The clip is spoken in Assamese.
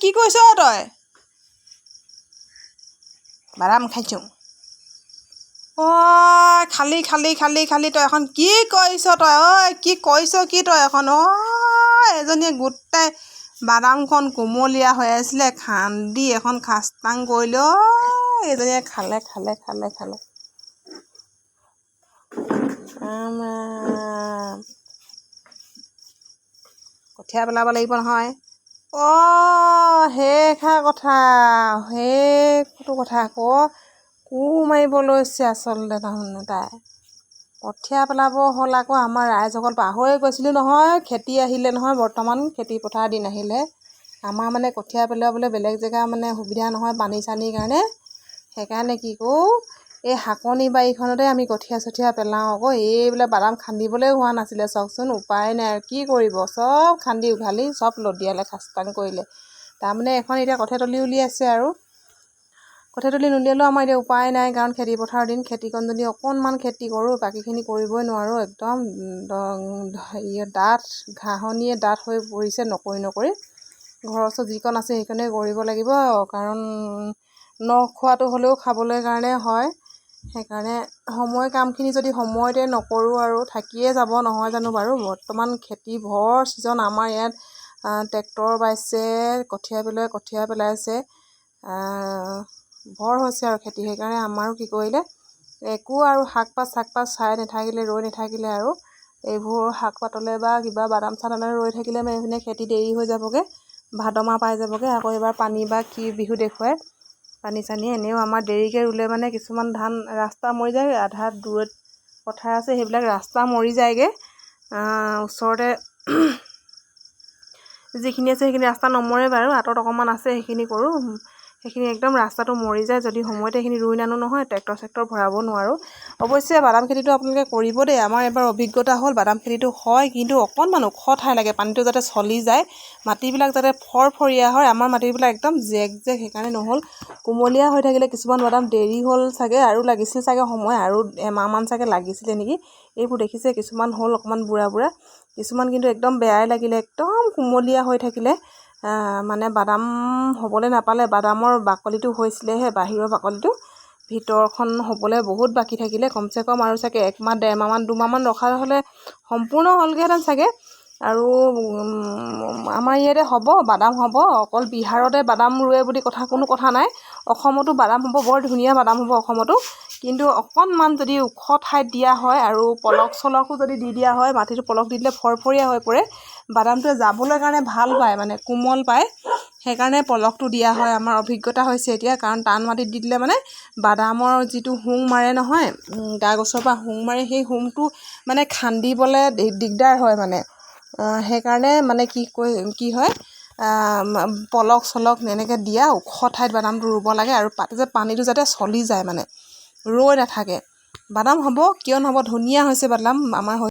কি কৰিছ তই? বাদাম খাইছোঁ। ঐ খালি খালি খালি খালি তই এখন কি কৰিছ তই? ঐ কি কৰিছ কি তই এখন? ঐ এজনীয়ে গোটাই বাদামখন কোমলীয়া হৈ আছিলে, খান্দি এখন খাস্তাং কৰিলে। ঐ এজনীয়ে খালে খালে খালে খালে। কঠীয়া পেলাব লাগিব নহয়। অঁ সেইষা কথা। সেইটো কথা আকৌ। কোৰ মাৰিব লৈছে আচলতে তাৰমানে তাই। কঠীয়া পেলাব হ'ল আকৌ আমাৰ ৰাইজসকল পাহৰি গৈছিলোঁ নহয় খেতি আহিলে নহয় বৰ্তমান খেতি পথাৰৰ দিন আহিলে। আমাৰ মানে কঠীয়া পেলাবলৈ বেলেগ জেগা মানে সুবিধা নহয় পানী চানীৰ কাৰণে। সেইকাৰণে কি কৰোঁ এই শাকনি বাৰীখনতে আমি কঠীয়া চঠীয়া পেলাওঁ আকৌ এইবিলাক বাদাম খান্দিবলৈও হোৱা নাছিলে চাওকচোন উপায় নাই আৰু কি কৰিব? চব খান্দি উঘালি চব লদিয়ালে খাস্তাং কৰিলে। তাৰমানে এখন এতিয়া কঠীয়াতলি উলিয়াইছে আৰু। কঠীয়াতলি নুলিয়ালেও আমাৰ এতিয়া উপায় নাই কাৰণ খেতি পথাৰৰ দিন খেতিকণ যদি অকণমান খেতি কৰোঁ বাকীখিনি কৰিবই নোৱাৰোঁ একদম ডাঠ ঘাঁহনিয়ে ডাঠ হৈ পৰিছে নকৰি নকৰি। ঘৰৰ ওচৰত যিকণ আছে সেইকণে কৰিব লাগিব কাৰণ নখোৱাটো হ'লেও খাবলৈ কাৰণে হয়। সেইকাৰণে সময় কামখিনি যদি সময়তে নকৰোঁ আৰু থাকিয়ে যাব নহয় জানো বাৰু? বৰ্তমান খেতি ভৰ ছিজন আমাৰ ইয়াত ট্ৰেক্টৰ বাইছে কঠীয়া পেলোৱাই কঠীয়া পেলাইছে। ভৰ হৈছে আৰু খেতি সেইকাৰণে আমাৰো কি কৰিলে একো আৰু শাক পাত চাক পাত চাই নাথাকিলে ৰৈ নাথাকিলে আৰু এইবোৰ শাক পাতলৈ বা কিবা বাদাম চাদামলৈ ৰৈ থাকিলে মানে খেতি দেৰি হৈ যাবগৈ ভাদ মাহ পাই যাবগৈ আকৌ এইবাৰ পানী বা কি বিহু দেখুৱাই। পানী চানী এনেও আমাৰ দেৰিকৈ ৰুলে মানে কিছুমান ধান ৰাস্তা মৰি যায় আধা দূৰৈত পথাৰ আছে সেইবিলাক ৰাস্তা মৰি যায়গৈ। ওচৰতে যিখিনি আছে সেইখিনি ৰাস্তা নমৰে বাৰু আঁতৰত অকণমান আছে সেইখিনি কৰোঁ। সেইখিনি একদম ৰাস্তাটো মৰি যায় যদি সময়তে সেইখিনি ৰুই নানো নহয় ট্ৰেক্টৰ চেক্টৰ ভৰাব নোৱাৰোঁ। অৱশ্যে বাদাম খেতিটো আপোনালোকে কৰিব দেই। আমাৰ এবাৰ অভিজ্ঞতা হ'ল বাদাম খেতিটো হয় কিন্তু অকণমান ওখ ঠাই লাগে পানীটো যাতে চলি যায় মাটিবিলাক যাতে ফৰফৰীয়া হয় আমাৰ মাটিবিলাক একদম জেক জেক সেইকাৰণে নহ'ল। কুমলীয়া হৈ থাকিলে কিছুমান বাদাম দেৰি হ'ল চাগে আৰু লাগিছিল চাগে সময় আৰু এমাহমান চাগে লাগিছিলে নেকি? এইবোৰ দেখিছে কিছুমান হ'ল অকণমান বুঢ়া বুঢ়া কিছুমান কিন্তু একদম বেয়াই লাগিলে একদম কুমলীয়া হৈ থাকিলে। মানে বাদাম হ'বলৈ নাপালে বাদামৰ বাকলিটো হৈছিলেহে বাহিৰৰ বাকলিটো। ভিতৰখন হ'বলৈ বহুত বাকী থাকিলে কমচে কম আৰু চাগে একমাহ ডেৰমাহমান দুমাহমান ৰখা হ'লে সম্পূৰ্ণ হ'লগৈহেঁতেন চাগে। আৰু আমাৰ ইয়াতে হ'ব বাদাম হ'ব। অকল বিহাৰতে বাদাম ৰুৱে বুলি কথা কোনো কথা নাই। অসমতো বাদাম হ'ব বৰ ধুনীয়া বাদাম হ'ব অসমতো। কিন্তু অকণমান যদি ওখ ঠাইত দিয়া হয় আৰু পলস চলসো যদি দি দিয়া হয় মাটিটো পলস দি দিলে ফৰফৰীয়া হৈ পৰে বাদামটোৱে যাবলৈ কাৰণে ভাল পায় মানে কোমল পায়। সেইকাৰণে পলসটো দিয়া হয় আমাৰ অভিজ্ঞতা হৈছে এতিয়া। কাৰণ টান মাটিত দি দিলে মানে বাদামৰ যিটো হোং মাৰে নহয় গা গছৰ পৰা হোং মাৰে সেই হোংটো মানে খান্দিবলৈ দিগদাৰ হয় মানে। সেইকাৰণে মানে কি কৈ কি হয় পলস চলস এনেকৈ দিয়া ওখ ঠাইত বাদামটো ৰুব লাগে আৰু যে পানীটো যাতে চলি যায় মানে ৰৈ নাথাকে। বাদাম হ'ব কিয় নহ'ব ধুনীয়া হৈছে বাদাম আমাৰ